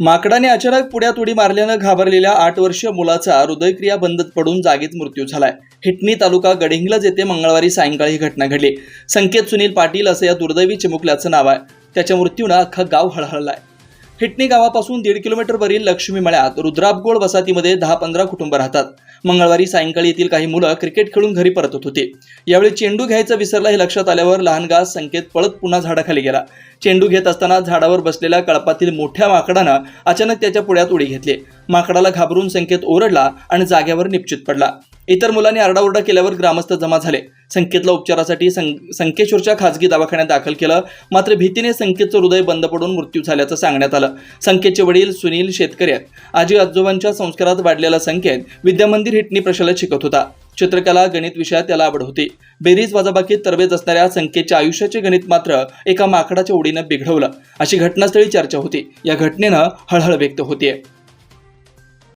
माकडाने अचानक पुण्यात उडी मारल्यानं घाबरलेल्या आठ वर्षीय मुलाचा हृदयक्रिया बंद पडून जागीच मृत्यू झालाय. हिटणी तालुका गडिंगलज येथे मंगळवारी सायंकाळी ही घटना घडली. संकेत सुनील पाटील असं या दुर्दैवी चिमुकल्याचं नाव आहे. त्याच्या मृत्यूनं अख्खं गाव हळहळलाय. हिटणी गावापासून दीड किलोमीटरवरील लक्ष्मी मळ्यात रुद्राबगोळ वसाहतीमध्ये दहा पंधरा कुटुंब राहतात. मंगळवारी सायंकाळी येथील काही मुलं क्रिकेट खेळून घरी परतत होते. यावेळी चेंडू घ्यायचं विसरला हे लक्षात आल्यावर लहान गास संकेत पळत पुन्हा झाडाखाली गेला. चेंडू घेत असताना झाडावर बसलेल्या कळपातील मोठ्या माकडानं अचानक त्याच्या पुढ्यात उडी घेतली. माकडाला घाबरून संकेत ओरडला आणि जाग्यावर निश्चित पडला. इतर मुलांनी आरडाओरडा केल्यावर ग्रामस्थ जमा झाले. संकेतला उपचारासाठी सं संकेश्वरच्या खासगी दवाखान्यात दाखल केलं. मात्र भीतीने संकेतचं हृदय बंद पडून मृत्यू झाल्याचं सांगण्यात आलं. संकेतचे वडील सुनील शेतकरी आहेत. आजी आजोबांच्या संस्कारात वाढलेला संकेत विद्यामंदिर हिटणी प्रशालेत शिकत होता. चित्रकला गणित विषयात त्याला आवड होती. बेरीज वाजाबाकीत तरबेज असणाऱ्या संकेतच्या आयुष्याचे गणित मात्र एका माकडाच्या उडीनं बिघडवलं. अशी घटनास्थळी चर्चा होती. या घटनेनं हळहळ व्यक्त होतीये.